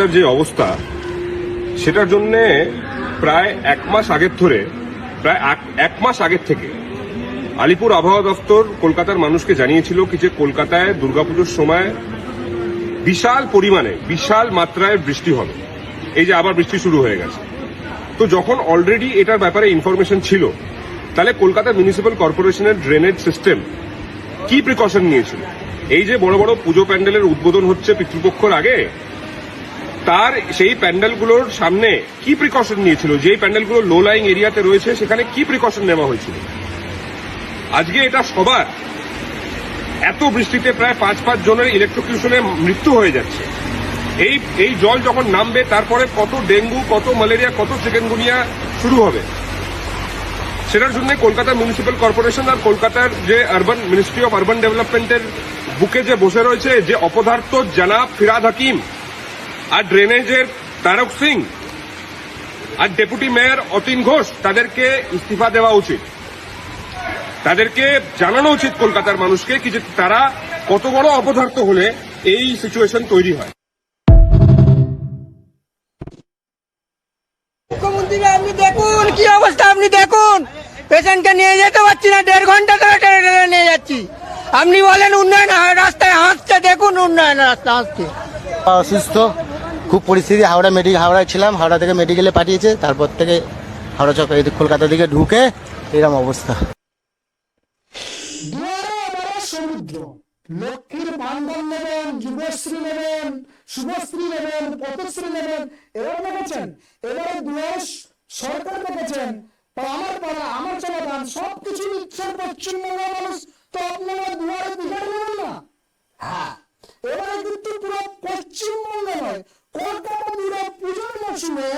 কলকাতার যে অবস্থা, সেটার জন্য প্রায় এক মাস আগের ধরে, প্রায় এক মাস আগের থেকে আলিপুর আবহাওয়া দপ্তর কলকাতার মানুষকে জানিয়েছিল কি যে কলকাতায় দুর্গাপুজোর সময় বিশাল পরিমাণে, বিশাল মাত্রায় বৃষ্টি হবে। এই যে আবার বৃষ্টি শুরু হয়ে গেছে। তো যখন অলরেডি এটার ব্যাপারে ইনফরমেশন ছিল, তাহলে কলকাতা মিউনিসিপ্যাল কর্পোরেশনের ড্রেনেজ সিস্টেম কি প্রিকশন নিয়েছিল? এই যে বড় বড় পুজো প্যান্ডেলের উদ্বোধন হচ্ছে পিতৃপক্ষর আগে তার সেই প্যান্ডেলগুলোর সামনে কি প্রিকশন নিয়েছিল? যেই প্যান্ডেলগুলো লো লাইং এরিয়াতে রয়েছে, সেখানে কি প্রিকশন নেওয়া হয়েছিল? আজকে এটা সবার। এত বৃষ্টিতে প্রায় পাঁচ পাঁচ জনের ইলেকট্রোকিউশনে মৃত্যু হয়ে যাচ্ছে। এই এই জল যখন নামবে, তারপরে কত ডেঙ্গু, কত ম্যালেরিয়া কত চিকেনগুনিয়া শুরু হবে। সেটার জন্য কলকাতা মিউনিসিপ্যাল কর্পোরেশন আর কলকাতার যে আরবান মিনিস্ট্রি অফ আরবান ডেভেলপমেন্টের বুকে যে বসে রয়েছে, যে অপদার্থ জানা ফিরাদ হাকিম আর ড্রেনেজের তারক সিং আর ডেপুটি মেয়র অতীন ঘোষ তাদেরকে ইস্তিফা দেওয়া উচিত। তাদেরকে জানানো উচিত কলকাতার মানুষকে কি যে তারা কত বড় অপদার্থ হলে এই সিচুয়েশন তৈরি হয়। মুখ্যমন্ত্রী আপনি দেখুন কি অবস্থা আপনি দেখুন। পেশেন্টকে নিয়ে যেতে পারছি না দেড় ঘণ্টা ধরে টেনে টেনে নিয়ে যাচ্ছি। আপনি বলেন উন্নয়ন হয়, রাস্তায় হাঁটছে দেখুন উন্নয়ন রাস্তা হাঁটছে অসুস্থ খুব পরিস্থিতি, হাওড়া মেডিকেল হাওড়ায় ছিলাম, হাওড়া থেকে মেডিকেলে পাঠিয়েছে, তারপর থেকে হাওড়া চক, এই কলকাতা দিকে ঢুকে এরকম অবস্থা। সমুদ্র, লক্ষ্মীর নেবেন, যুবশ্রী নেবেন, শুভশ্রী নেবেন পথশ্রী নেবেন, এবারে এবারে দুয়ারে সরকার আমার পাড়া আমার নিচ্ছেন পশ্চিমবঙ্গের মানুষ, তো আপনারা দুয়ারে দিঘার নেবেন না? হ্যাঁ এবারে কিন্তু পুরো পশ্চিমবঙ্গে নয় কলকাতা মৌসুমে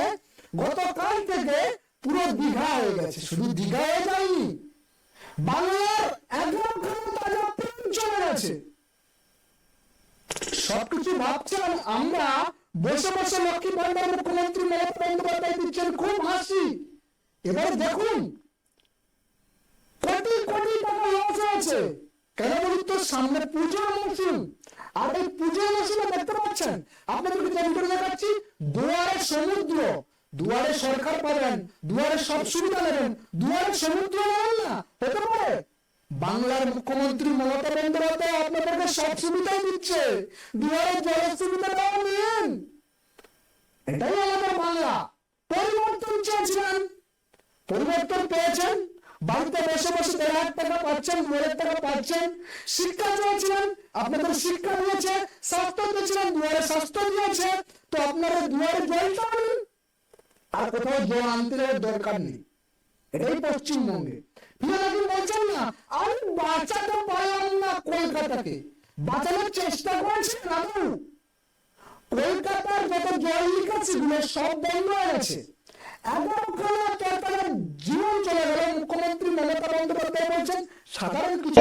গতকাল থেকে পুরো দীঘা হয়ে গেছে। শুধু দীঘা হয়ে যায়নি, বাংলার একরকম তাজা প্রেম গেছে। সবকিছু ভাবছেন আমরা, বসে বসে লক্ষ্মী ভান্ডার মুখ্যমন্ত্রী মমতা বন্দ্যোপাধ্যায় দিচ্ছেন খুব হাসি। এবার দেখুন, কোটি কোটি টাকা লস হয়েছে। কেন বলুন তো, সামনে পুজোর মৌসুম আর এই পুজোর মৌসুমে দেখতে পাচ্ছেন, আপনাদেরকে যেমন করে দেখাচ্ছি, দুয়ারে সমুদ্র, দুয়ারে সরকার পাবেন, দুয়ারে সব সুবিধা নেবেন, দুয়ারে সমুদ্র না, হতে পারে। বাংলার মুখ্যমন্ত্রী মমতা বন্দ্যোপাধ্যায় আপনাদেরকে সব সুবিধাই দিচ্ছে, দুয়ারে জলের সুবিধাটাও নিন। এটাই আমাদের বাংলা। পরিবর্তন চেয়েছিলেন, পরিবর্তন পেয়েছেন বাড়িতে বসে বসে দেড় হাজার টাকা পাচ্ছেন, দু হাজার টাকা পাচ্ছেন, শিক্ষা চেয়েছিলেন আপনাদের শিক্ষা দিয়েছে, স্বাস্থ্য দিয়েছিলেন, দুয়ারে স্বাস্থ্য দিয়েছে, তো আপনারা দুয়ারে জলটা আনুন আর কোথাও জল আনতে দরকার নেই। এটাই পশ্চিমবঙ্গে। ফিরে বলছেন না আমি বাঁচাতে পারলাম না কলকাতাকে। বাঁচানোর চেষ্টা করেছে রাজু কলকাতার যত জলগুলো সব বন্ধ হয়ে গেছে। এগারোখানা ক্যাটারের জীবন চলে গেল। মুখ্যমন্ত্রী মমতা বন্দ্যোপাধ্যায় বলছেন সাধারণ কিছু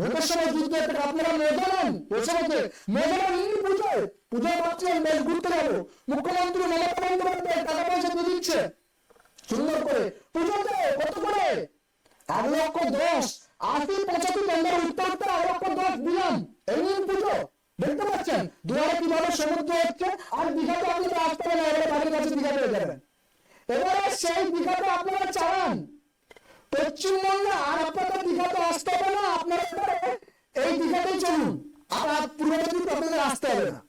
ভোটের সময় যুদ্ধ একটা আপনারা মজা নেন বসে বসে মজা নেন পুজোয়। পুজো পাচ্ছেন বেশ ঘুরতে যাব। মুখ্যমন্ত্রী মমতা বন্দ্যোপাধ্যায় টাকা পয়সা দিয়ে দিচ্ছে। সুন্দর করে। পুজোতে কত করে? এক লক্ষ দশ। আশি পঁচাশি টন্ডার উঠতে উঠতে এক লক্ষ দশ দিলাম। এই নিন পুজো। দেখতে পাচ্ছেন? দুয়ারে কীভাবে সমুদ্র হচ্ছে আর দীঘাতে আপনারা আসতে হবে না এবারে বাড়ির কাছে দীঘা পেয়ে যাবেন। এবারে সেই দীঘাতে আপনারা চালান। পশ্চিমবঙ্গে আর আপনারা দীঘাতে আসতে হবে না, আপনারা এই দীঘাতেই চলুন। আর পূর্ব মেদিনীপুর আপনাদের আসতে হবে না।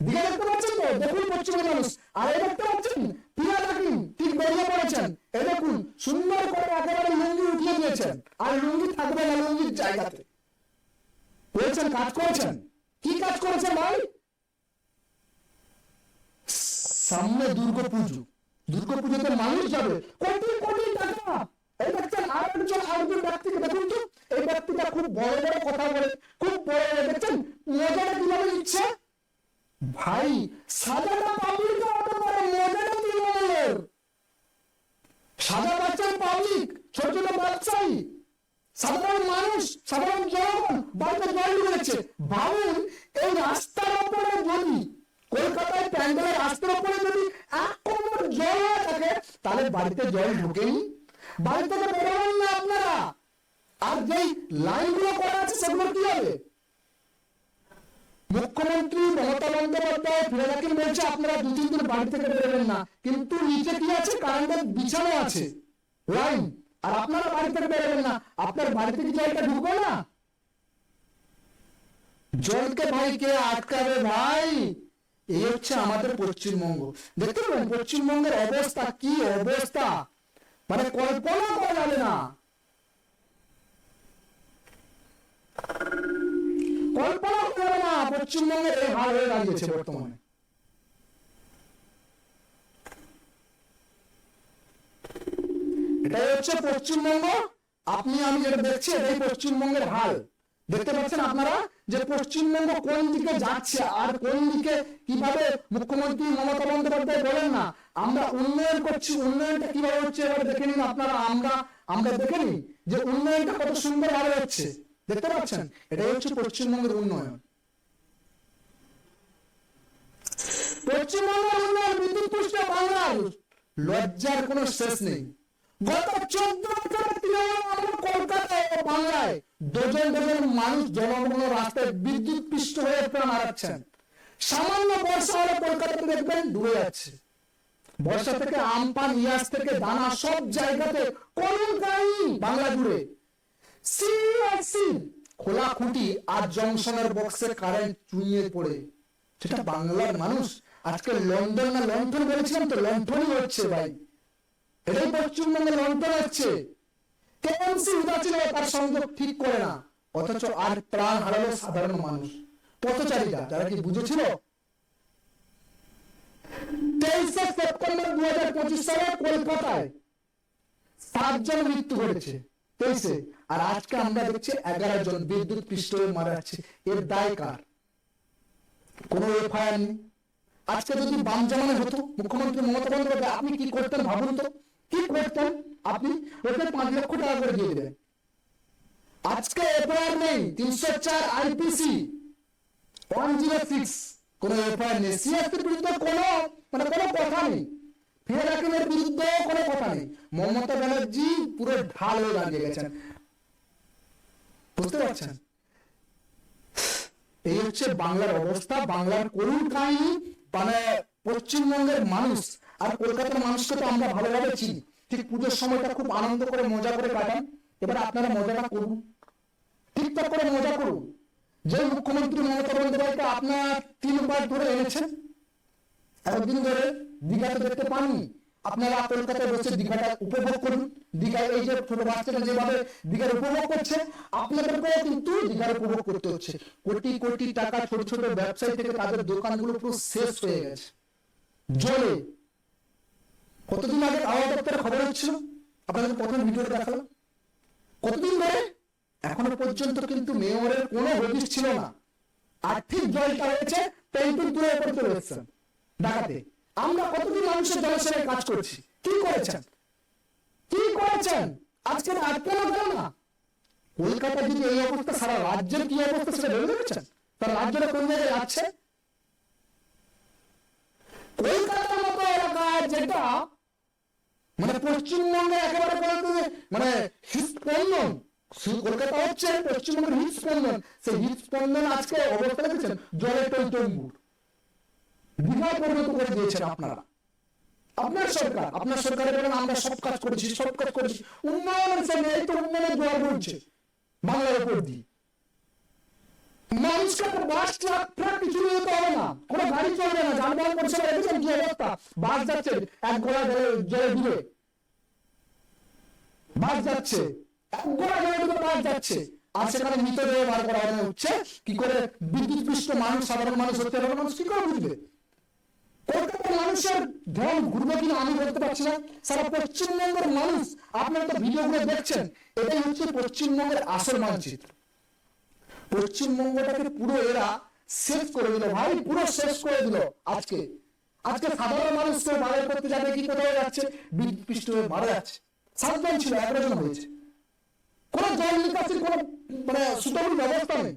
দীঘা দেখতে পাচ্ছেন তো? দেখুন পশ্চিমবঙ্গের মানুষ। আর এই দেখতে পাচ্ছেন? পিয়া দেখুন ঠিক বেরিয়ে পড়েছেন। এ দেখুন, সুন্দর করে একেবারে লুঙ্গি উঠিয়ে দিয়েছেন। আর লুঙ্গি থাকবে না লুঙ্গির জায়গাতে। বলছেন কাজ করেছেন? কি কাজ করেছেন ভাই? সামনে দুর্গা পুজো দুর্গা পুজোতে মানুষ যাবে। কোটি কোটি টাকা। এই দেখছেন আর একজন আরেকজন ব্যক্তিকে দেখুন তো, এই ব্যক্তিটা খুব বড় বড় কথা বলে, খুব বড় বড়, দেখছেন? মজাটা কীভাবে নিচ্ছে? ভাই সাজাটা পাবলিক হতে পারে, মজাটা তৃণমূলের। সাদা বাচ্চার পাবলিক ছোট ছোট ব্যবসায়ী সাধারণ মানুষ, সাধারণ জনগণ বাড়িতে জল ঢুকেছে ভাবুন, এই রাস্তার উপরে যদি, কলকাতায় প্যান্ডেলের রাস্তার উপরে যদি তাহলে বাড়িতে জল ঢুকেনি? বাড়ি থেকে বেরোবেন না আপনারা। আর যেই লাইনগুলো করা আছে সেগুলো কি হবে? মুখ্যমন্ত্রী মমতা বন্দ্যোপাধ্যায় বলছে আপনারা দু তিন দিন বাড়ি থেকে বেরোবেন না। কিন্তু নিচে কি আছে? কারেন্টের বিছানো আছে। লাইন। আর আপনারা বাড়ি থেকে বেরোবেন না। আপনার বাড়ি থেকে জলটা ঢুকবে না? জলকে ভাই কে আটকাবে ভাই? এই হচ্ছে আমাদের পশ্চিমবঙ্গ দেখতে পাবেন পশ্চিমবঙ্গের অবস্থা কি অবস্থা? মানে কল্পনা করা যাবে না। কল্পনা না পশ্চিমবঙ্গের এই হয়ে দাঁড়িয়েছে বর্তমানে। এটাই হচ্ছে পশ্চিমবঙ্গ আপনি, আমি যেটা দেখছি, এটাই পশ্চিমবঙ্গের হাল। দেখতে পাচ্ছেন আপনারা? যে পশ্চিমবঙ্গ কোন দিকে যাচ্ছে আর কোন দিকে কীভাবে মুখ্যমন্ত্রী মমতা বন্দ্যোপাধ্যায় বলেন না, আমরা উন্নয়ন করছি, উন্নয়নটা কীভাবে হচ্ছে এবার দেখে নিন আপনারা, আমরা আমরা দেখে নিন যে উন্নয়নটা কত সুন্দর ভাবে হচ্ছে। দেখতে পাচ্ছেন? এটাই হচ্ছে পশ্চিমবঙ্গের উন্নয়ন। পশ্চিমবঙ্গের উন্নয়ন বিদ্যুৎ পুষ্ট বাংলার লজ্জার কোনো শেষ নেই। গত চোদ্দ তৃণমূল কলকাতায় ও বাংলায় ডজন ডজন মানুষ রাস্তায় বিদ্যুৎ হয়ে প্রাণ হারাচ্ছেন। সামান্য বর্ষা হলে দেখবেন ডুবে যাচ্ছে। বর্ষা থেকে আমপান ইয়াস থেকে দানা সব জায়গাতে বাংলা জুড়ে। খোলা খুঁটি আর জংশনের বক্সে কারেন্ট চুইয়ে পড়ে। সেটা বাংলার মানুষ। আজকে লন্ডন না লন্ঠন বলেছিলাম তো, লন্ঠনই হচ্ছে ভাই। এটাই পশ্চিমবঙ্গে লন্ডন হচ্ছে তার সংযোগ ঠিক করে না। অথচ আর প্রাণ হারালো সাধারণ মানুষ। পথচারীরা, যারা কি বুঝেছিল? তেইশে সেপ্টেম্বর দু হাজার পঁচিশ সালে কলকাতায় সাতজন মৃত্যু ঘটেছে। তেইশে, আর আজকে আমরা দেখছি এগারো জন বিদ্যুৎ পৃষ্ঠ মারা যাচ্ছে। এর দায় কার? কোনো এফআইআর নেই। আজকে যদি বাম জামানে হতো, মুখ্যমন্ত্রী মমতা বন্দ্যোপাধ্যায়, আপনি কি করতেন ভাবুন তো? কি করতেন? আপনি ওকে পাঁচ লক্ষ টাকা করে দিয়ে দেবেন আজকে এফআইআর নেই, তিনশো চার IPC. One zero six. FIR নেই। বিরুদ্ধে মানে কোনো কথা নেই। বিরুদ্ধে কথা নেই। মমতা ব্যানার্জি পুরো ঢাল হয়ে দাঁড়িয়ে গেছেন। বুঝতে পারছেন? এই হচ্ছে বাংলার অবস্থা। বাংলার করুণ কাহিনী মানে পশ্চিমবঙ্গের মানুষ আর কলকাতার মানুষকে তো আমরা ভালোভাবে চিনি। ঠিক পুজোর সময়টা খুব আনন্দ করে, মজা করে কাটান। এবার আপনারা মজাটা করুন। ঠিকঠাক করে মজা করুন। যে মুখ্যমন্ত্রী মমতা বন্দ্যোপাধ্যায়কে আপনার তিনবার ধরে এনেছেন। এতদিন ধরে দীঘাতে দেখতে পাননি। আপনারা কলকাতায় বসে দীঘাটা উপভোগ করুন। দীঘায় এই যে ছোট বাচ্চারা যেভাবে দীঘার উপভোগ করছে, আপনাদেরকেও কিন্তু দীঘার উপভোগ করতে হচ্ছে। কোটি কোটি টাকা ছোট ছোট ব্যবসায়ী থেকে তাদের দোকানগুলো পুরো শেষ হয়ে গেছে। জলে কতদিন আগে আবহাওয়া দপ্তরের খবর হচ্ছিল আপনাদের প্রথম ভিডিওটা দেখালাম। কতদিন ধরে? এখনও পর্যন্ত কিন্তু মেয়রের কোনো হদিস ছিল না। আর্থিক জলটা হয়েছে চলে এসছেন ঢাকাতে আমরা কতদিন মানুষের জলসেবায় কাজ কি করেছেন? কি করেছেন? আজকে আটকে না। কলকাতা যদি এই অবস্থা, সারা রাজ্যের কি অবস্থা সেটা ভেবে দেখেছেন? তার রাজ্যটা কোন জায়গায় যাচ্ছে কলকাতার মতো এলাকায় যেটা মানে পশ্চিমবঙ্গে একেবারে মানে হৃদস্পন্দন কলকাতা হচ্ছে, পশ্চিমবঙ্গের হৃদস্পন্দন সেই হৃদস্পন্দন আজকে অবস্থা দেখেছেন? জলের টইটম্বুর দীঘায় পরিণত করে দিয়েছেন আপনারা। আপনার সরকার, আপনার সরকারে বলেন, আমরা সব কাজ করেছি, সব কাজ করেছি। উন্নয়ন তো উন্নয়নের জোয়ার বলছে বাংলার উপর দিয়ে। মানুষকে বাস ট্রাক ট্রাক কিছু গাড়ি চলবে না যানবাহন পরিষেবা দেখেছেন কি অবস্থা বাস যাচ্ছে, এক গোড়া জলে জলে ডুবে। বাস যাচ্ছে, এক গোড়া জায়গায় কাজ যাচ্ছে। আর সেখানে বার করা কি করে? বিদ্যুৎ পৃষ্ঠ মানুষ, সাধারণ মানুষ হতে সাধারণ মানুষ, কি করে বুঝবে? কলকাতার মানুষের ধ্যান ঘুরবে কিনা আমি বলতে পারছি না। সারা পশ্চিমবঙ্গের মানুষ আপনারা তো ভিডিওগুলো দেখছেন, এটাই হচ্ছে পশ্চিমবঙ্গের আসল মানচিত্র। পশ্চিমবঙ্গটাকে পুরো এরা শেষ করে দিল, ভাই, পুরো শেষ করে দিল আজকে। আজকে সাধারণ মানুষ কেউ বাজার করতে যাবে, কি কোথায় যাচ্ছে? বিদ্যুৎ পৃষ্ঠ হয়ে মারা যাচ্ছে। সাতজন ছিল এগারো হয়েছে। কোন জল নিকাশির কোন মানে সুতরাং ব্যবস্থা নেই।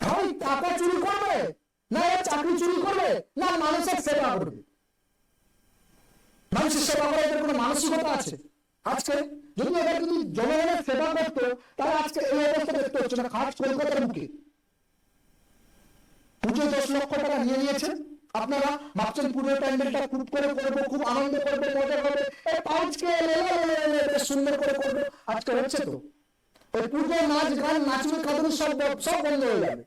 ভাই, টাকা চুরি করবে? না, এরা চাকরি চুরি করবে? না, মানুষের সেবা করবে? মানুষের সেবা করার কোনো মানসিকতা আছে? আজকে যদি এরা যদি জনগণের সেবা করতো, তাহলে আজকে এই অবস্থা দেখতে হচ্ছে না। খাস কলকাতার বুকে। পুজো দশ লক্ষ টাকা নিয়ে নিয়েছে আপনারা ভাবছেন পুরো প্যান্ডেলটা খুব করে করব, খুব আনন্দ করবে, মজা করবে। পাঁচকে বেশ সুন্দর করে করব। আজকে হচ্ছে তো। ওই পুজো, নাচ, গান নাচুনি খাতুনি সব সব বন্ধ হয়ে যাবে।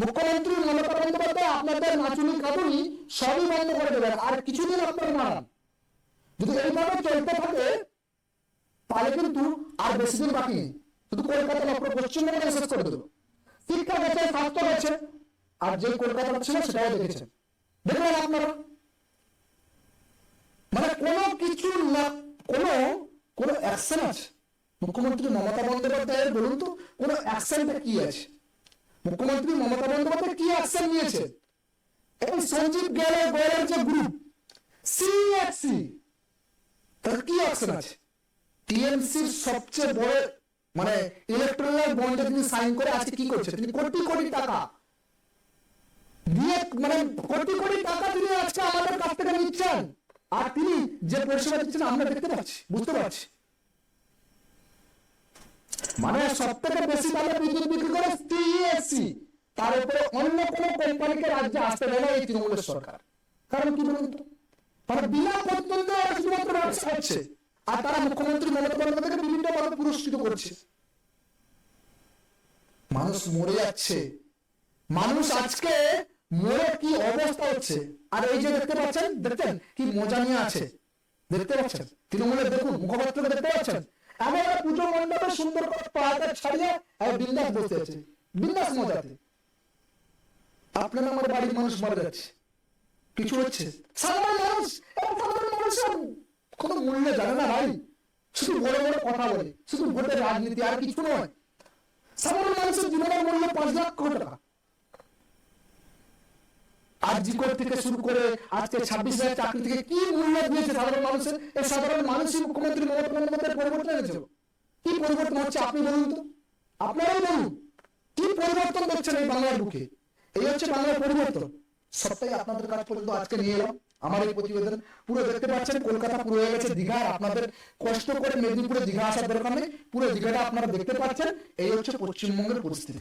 মুখ্যমন্ত্রী মমতা বন্দ্যোপাধ্যায় আপনাদের নাচুনি খাতুনি সবই বন্ধ করে দেবেন। আর কিছুদিন আপনার মারান যদি এইভাবে চলতে থাকে, তাহলে কিন্তু আর বেশি দিন বাকি নেই। শুধু কলকাতা পশ্চিমবঙ্গে শেষ করে দেবো। শিক্ষা গেছে স্বাস্থ্য গেছে আর যে কলকাতা ছিল, সেটাও দেখেছেন দেখলেন আপনারা? মানে কোনো কিছু না, কোনো কোনো অ্যাকশন আছে? মুখ্যমন্ত্রী মমতা বন্দ্যোপাধ্যায়ের, বলুন তো, কোনো অ্যাকশনটা কি আছে? মুখ্যমন্ত্রী মমতা বন্দ্যোপাধ্যায় কি অ্যাকশন নিয়েছে? এই সঞ্জীব গেলের গোয়েলের যে গ্রুপ সিএসসি তার কি অ্যাকশন আছে? টিএমসির সবচেয়ে বড় মানে ইলেকট্রাল বন্ডে তিনি সাইন করে আজকে কি করছে? তিনি কোটি কোটি টাকা। দিয়ে মানে কোটি কোটি টাকা তিনি আজকে আমাদের কাছ থেকে নিচ্ছেন, আর তিনি যে পরিষেবা দিচ্ছেন, আমরা দেখতে পাচ্ছি, বুঝতে পারছি। মানে সব থেকে বেশি দামে বিদ্যুৎ বিক্রি করে টিএসসি তার উপরে অন্য কোনো কোম্পানিকে রাজ্যে আসতে দেয় না এই তৃণমূলের সরকার। কারণ কি বলুন তো? তারা বিনা পর্যন্ত এরা শুধুমাত্র ব্যবসা করছে আর তারা মুখ্যমন্ত্রী মমতা বন্দ্যোপাধ্যায়কে বিভিন্ন ভাবে পুরস্কৃত করছে। মানুষ মরে যাচ্ছে। মানুষ আজকে মরে কি অবস্থা হচ্ছে? আর এই যে দেখতে পাচ্ছেন, দেখছেন কি মজা নিয়ে আছে? দেখতে পাচ্ছেন? তৃণমূলের দেখুন, মুখপাত্রকে দেখতে পাচ্ছেন? এমন একটা পুজো মণ্ডপে সুন্দর করে পাটা ছাড়িয়ে বিন্দাস বসে আছে। বিন্দাস মজাতে আপনার আমার বাড়ির মানুষ মারা যাচ্ছে। কিছু হচ্ছে? সাধারণ মানুষ সাধারণ মানুষের কোনো মূল্য জানে না ভাই। শুধু বড় বড় কথা বলে, শুধু ভোটের রাজনীতি, আর কিছু নয়। সাধারণ মানুষের জীবনের মূল্য পাঁচ লক্ষ টাকা। থেকে শুরু করে আজকে ছাব্বিশ হাজার চাকরি থেকে কি মূল্য দিয়েছে সাধারণ মানুষের? এই সাধারণ মানুষই মুখ্যমন্ত্রী মমতা বন্দ্যোপাধ্যায় পরিবর্তন এনেছিল কি পরিবর্তন হচ্ছে আপনি বলুন তো? আপনারাই বলুন, কি পরিবর্তন দেখছেন এই বাংলার বুকে? এই হচ্ছে বাংলার পরিবর্তন। সবটাই আপনাদের কাছ পর্যন্ত আজকে নিয়ে এলাম। আমার এই প্রতিবেদন পুরো দেখতে পাচ্ছেন, কলকাতা পুরো হয়ে গেছে দীঘা। আর আপনাদের কষ্ট করে মেদিনীপুরে দীঘা আসার দরকার নেই, পুরো দীঘাটা আপনারা দেখতে পাচ্ছেন। এই হচ্ছে পশ্চিমবঙ্গের পরিস্থিতি।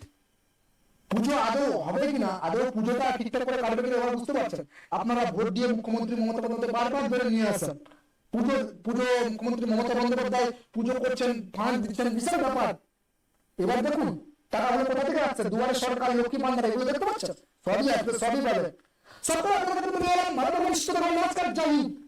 পুজো আদৌ হবে কিনা, আদৌ পুজোটা ঠিকঠাক করে কাটবে কিনা এবার বুঝতে পারছেন। আপনারা ভোট দিয়ে মুখ্যমন্ত্রী মমতা বন্দ্যোপাধ্যায় বারবার ধরে নিয়ে আসেন। পুজো পুজো মুখ্যমন্ত্রী মমতা বন্দ্যোপাধ্যায় পুজো করছেন, ফান্ড দিচ্ছেন, বিশাল ব্যাপার। এবার দেখুন টাকা হলো কোথা থেকে আসছে? দুয়ারে সরকার, লক্ষ্মী ভান্ডার, এগুলো দেখতে পাচ্ছেন? সবই আসবে সবই পাবে এলাম ভালো নমস্কার জয়